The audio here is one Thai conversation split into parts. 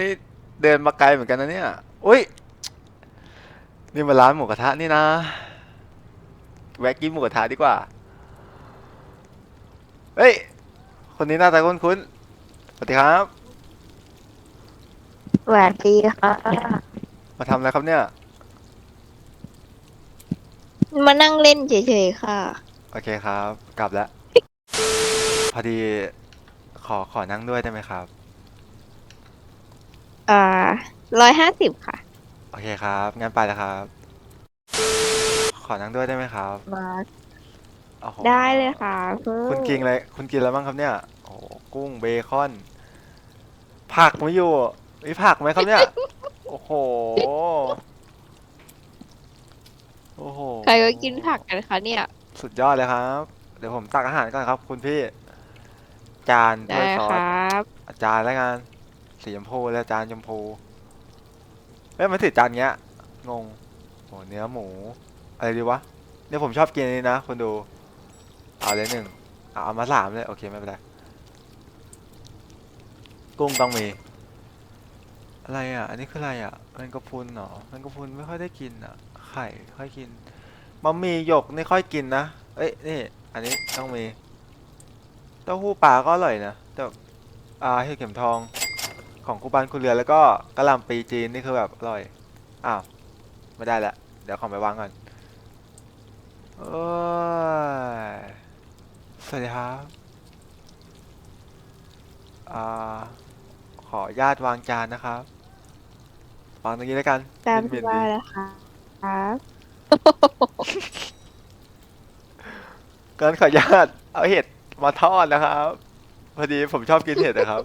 นี่เดินมาไกลเหมือนกันนะเนี่ยอุ้ย นี่มาร้านหมูกระทะนี่นะ แวะกินหมูกระทะดีกว่า เฮ้ย คนนี้หน้าตาคุ้นๆ สวัสดีครับสวัสดีค่ะ มาทำอะไรครับเนี่ย มานั่งเล่นเฉยๆค่ะ โอเคครับ กลับแล้ว พอดีขอขอนั่งด้วยได้ไหมครับ อ่าร้อยห้าสิบค่ะโอเคครับ งั้นไปแล้วครับ ขอนั่งด้วยได้ไหมครับมาโอ้โหได้เลยค่ะเพิ่คุณกินอะไรคุณกินอะไรบ้างครับเนี่ย โอ้โหกุ้งเบคอน ผักไม่อยู่มีผักไหมครับเนี่ย โอ้โห โอ้โหใครก็กินผักกันคะเนี่ย สุดยอดเลยครับ เดี๋ยวผมตักอาหารก่อนครับ คุณพี่ จานด้ได้วยซอคสรับจานแล้วกัน สีชมพูแล้วจานชมพูเอ้ยมันถือจานเงี้ย งงโหเนื้อหมู อะไรดีวะ เนี่ยผมชอบกินนี้นะคุณดูเอาเลยหนึ่งเอามาสามเลย โอเค ไม่เป็นไร กุ้งต้องมี อะไรอะ อันนี้คืออะไรอะแมงกระพุนเหรอแมงกระพุนไม่ค่อยได้กินอะ ไข่ค่อยกินบะหมี่หยกไม่ค่อยกินนะ เอ้ย นี่ อันนี้ต้องมี เต้าหู้ปลาก็อร่อยนะแต่อ่าเห็ดเข็มทอง ของคูบานคูเรือแล้วก็กะหล่ำปีจีนนี่คือแบบอร่อย อ้าว ไม่ได้ละ เดี๋ยวของไปวางก่อนโอ้ยสวัสดีครับอ่าขออนุญาตวางจานนะครับ วางตรงนี้แล้วกันตามเหที่นๆว่าดีแล้วค่ะครับงั้นขออนุญาตเอาเห็ดมาทอดนะครับ พอดีผมชอบกินเห็ดนะครับ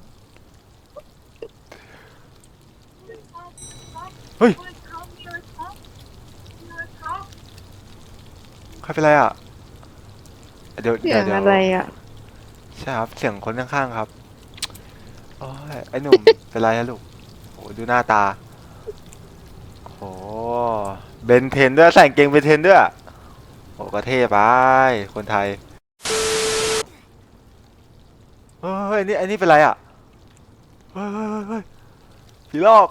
ฮ้ย ใครเป็นไรอะ เดี๋ยวเสีเดี๋ยยวงเดี๋ยวอะไรอะ ใช่ครับ เสียงคนข้างๆครับโอ้ยไอ้หนุ่ม เป็นไรฮะลูกโอ้ดูหน้าตา โอ้โหเบนเทนด้วยใส่กางเกงเบนเทนด้วย โอ้ก็เท่ไป คนไทย เฮ้ยอันนี่อันนี้เป็นไรอะ เฮ้ยเฮ้ยเฮ้ยเฮ้ยผีหลอก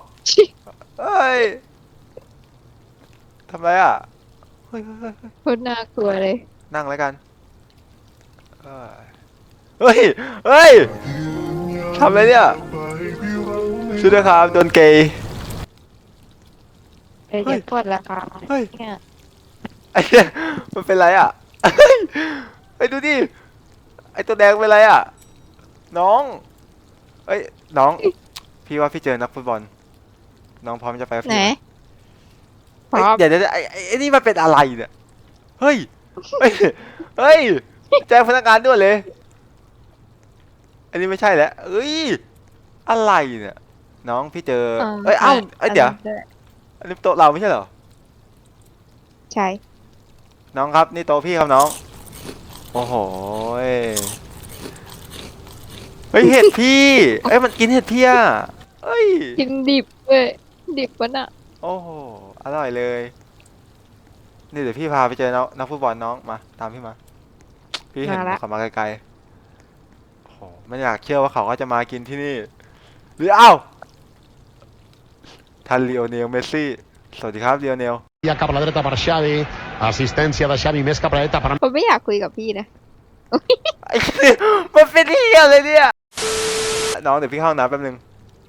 เฮ้ยทำไรอะเฮ้ยเฮ้ยเฮ้ยโคตรน่ากลัวเลย นั่งแล้วกันเอ้ยเฮ้ยเฮ้ยทำอะไรเนี่ยช่วยด้วยครับโดนเกย์ เดี๋ยวเฮ้จะยปวดแล้วค่ะเฮ้ย เนี่ยไอ้เนี่ยมันเป็นไรอะเฮ้ยไอ้ดูดิไอ้ตัวแดงเป็นไรอะ น้องเอ้ยน้อง พี่ว่าพี่เจอนักฟุตบอล น้องพร้อมจะไปกับไหนพี่ไหมพร้อมเอ้ยเดี๋ยวเดี๋ยวไอ้ไอ้ไอ้นี่มันเป็นอะไรเนี่ย เฮ้ย เฮ้ย เฮ้ย แจ้งพนักงานด้วยเลย อันนี้ไม่ใช่แล้วเอ้ย อะไรเนี่ย น้องพี่เจอ เอ้ย เอ้าเอ้ยเดี๋ยว อันนี้โต๊ะเราไม่ใช่เหรอ ใช่ น้องครับ นี่โต๊ะพี่ครับน้อง โอ้โหยเฮ้ย เห็ดพี่ เอ้ย มันกินเห็ดพี่อะเอ้ย กินดิบเว้ย ดิบวะน่ะโอ้โห อร่อยเลย นี่เดี๋ยวพี่พาไปเจอนักนักฟุตบอลน้องมา ตามพี่มา พี่เห็นมาละ เขามาไกลๆโอ้โหไม่อยากเชื่อว่าเขาก็จะมากินที่นี่ หรือเอ้าทันลีโอเนลเมสซี่ สวัสดีครับลีโอเนล Ja cap a la dreta per Xavi, assistència de Xavi més cap a la dreta per ผมไม่อยากคุยกับพี่นะ ไอ้เหี้ยมันเป็นที่อะไรเนี่ย น้องเดี๋ยวพี่เข้าห้องน้ำแป๊บนึง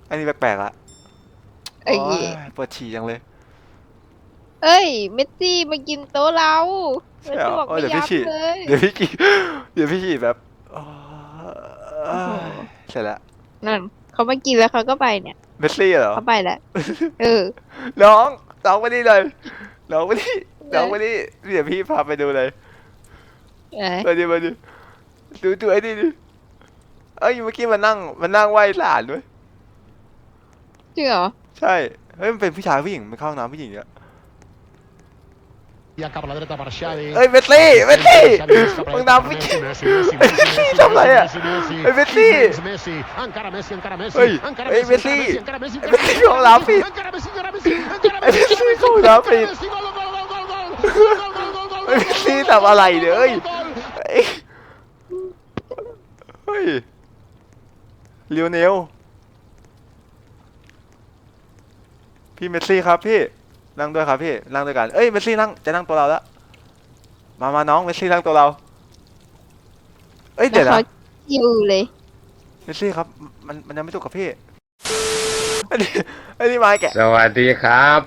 อันนี้แปลกๆละ เอ้ย โอ้ยปวดฉี่จังเลยเอ้ย เมสซี่มากินโต๊ะเราใช่เมสเหรอซี่บอกโอ้ยไม่เดี๋ยวพี่ยับฉี่เลย เดี๋ยวพี่ฉี่เดี๋ยวพี่ฉี่แบบโอ้ยเสร็จแล้วนั่นเขามากินแล้วเขาก็ไปเนี่ยเมสซี่เหรอ เขาไปแล้ว เออ น้องน้องมานี่เลยน้องมานี่ไหนน้องมานี่เดี๋ยวพี่พาไปดูเลยไหนมาดิมาดิดูดูไอ้นี่ดิเอ้ยเมื่อกี้มันนั่งมันนั่งไหว้หลานด้วย จริงเหรอ ใช่ เฮ้ย มันเป็นผู้ชายผู้หญิงมันเข้าห้องน้ำผู้หญิงเยอะเฮ้ยเบสซี่เบสซี่มึงน้ำผู้หญิงเบสซี่ทำไรอะเฮ้ยเบสซี่เฮ้ยเฮ้ยเบสซี่เบสซี่ห้องน้ำผิดเบสซี่ห้องน้ำผิดเบสซี่ทำอะไรเนี่ยเฮ้ยเฮ้ยเลียวเนล พี่เมสซี่ครับพี่นั่งด้วยครับพี่นั่งด้วยกันเอ้ยเมสซี่นั่งจะนั่งตัวเราแล้วมามาน้องเมสซี่นั่งตัวเรา เอ้ยเดี๋ยวแล้วนะเขาอยู่เลยเมสซี่ครับ มันมันยังไม่ถูกกับพี่อันนี้อันนี้ไม้แกะสวัสดีครับ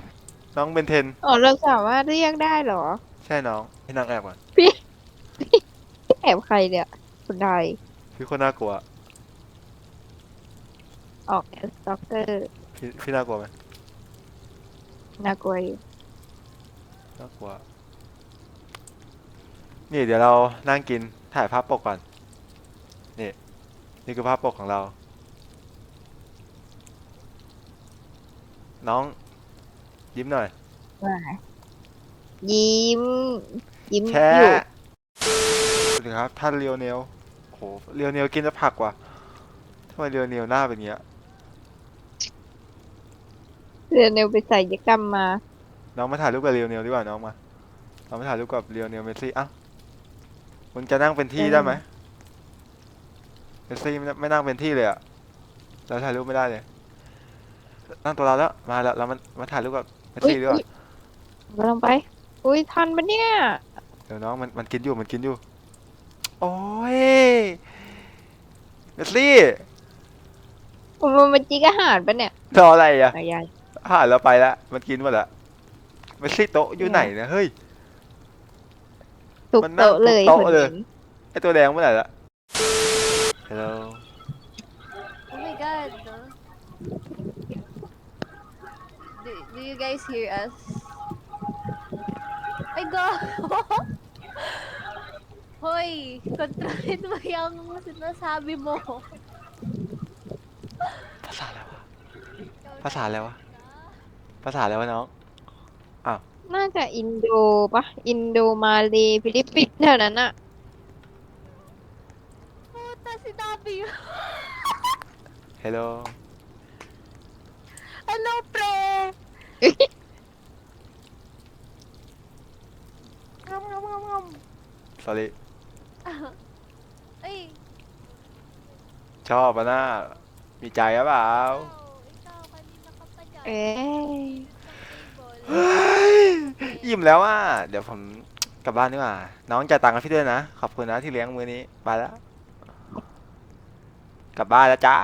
น้องเบนเทนอ๋อเราสามารถเรียกได้เหรอ ใช่น้องพี่นั่งแอบก่อนแอบใครเนี่ยคุณใดพี่คนน่ากลัว ออกแอสต็อกเกอร์พี่พี่น่ากลัวไหม น่ากลัวอยู่น่ากลัว นี่เดี๋ยวเรานั่งกินถ่ายภาพปกก่อน นี่ นี่คือภาพปกของเรา น้อง ยิ้มหน่อย ว่ายิ้ม ยิ้มแชอยู่ร์สวัสดีครับ ท่านเรียวเนลโหเรียวเนลกินจะผักว่ะทำไมเรียวเนลหน้าเป็นอย่างเงี้ย เรียนเร็วไปใส่ยกรรมมา น้องมาถ่ายรูปกับเรียวเนลดีกว่าน้องมาเรามาถ่ายรูปกับเรียวเนลเมสซี่อะมึงจะนั่งเป็นที่ได้ไหมเมสซี่ไม่ไม่นั่งเป็นที่เลยอะเราถ่ายรูปไม่ได้เลย นั่งตัวเราแล้วมาแล้วเรามามาถ่ายรูปกับเมสอุ้ยซี่ดีกว่าอุ๊ยกำลังไป อุ้ยทันปะเนี่ยเดี๋ยวน้องมันมันกินอยู่มันกินอยู่ โอ้ยเมสซี่ผมมันมาจิกอาหารปะเนี่ยรออะไรอะอายาย อาหารเราไปแล้วมันกินหมดละเมสซี่โต๊ะอยู่ไหนนะเฮ้ยทุกมันนั่งโต๊ะเลยทุกโต๊ะคนเลยเห็นไอตัวแดงเมื่อไหร่ละ Hello Oh my god. Do, do you guys hear us? My god! Hoy, kontrolin mo yung sinasabi mo. ภาษาอะไรวะ ภาษาอะไรวะ ภาษาอะไรวะน้อง น่าจะอินโดปะอินโดมาเลฟิลิปปินส์แถวนั้นอะ Puta, sinabi mo. Hello Hello, pre! Ngam, ngam, ngam, ngam. sorry Ay, ชอบปะน่ามีใจหรือเปล่า ikaw, ikaw, เอ๊ะเฮ้ยอิ่มแล้วอะ เดี๋ยวผมกลับบ้านดีกว่า น้องจ่ายตังค์ให้พี่ด้วยนะ ขอบคุณนะที่เลี้ยงมือนี้ ไปแล้ว กลับบ้านแล้วจ้า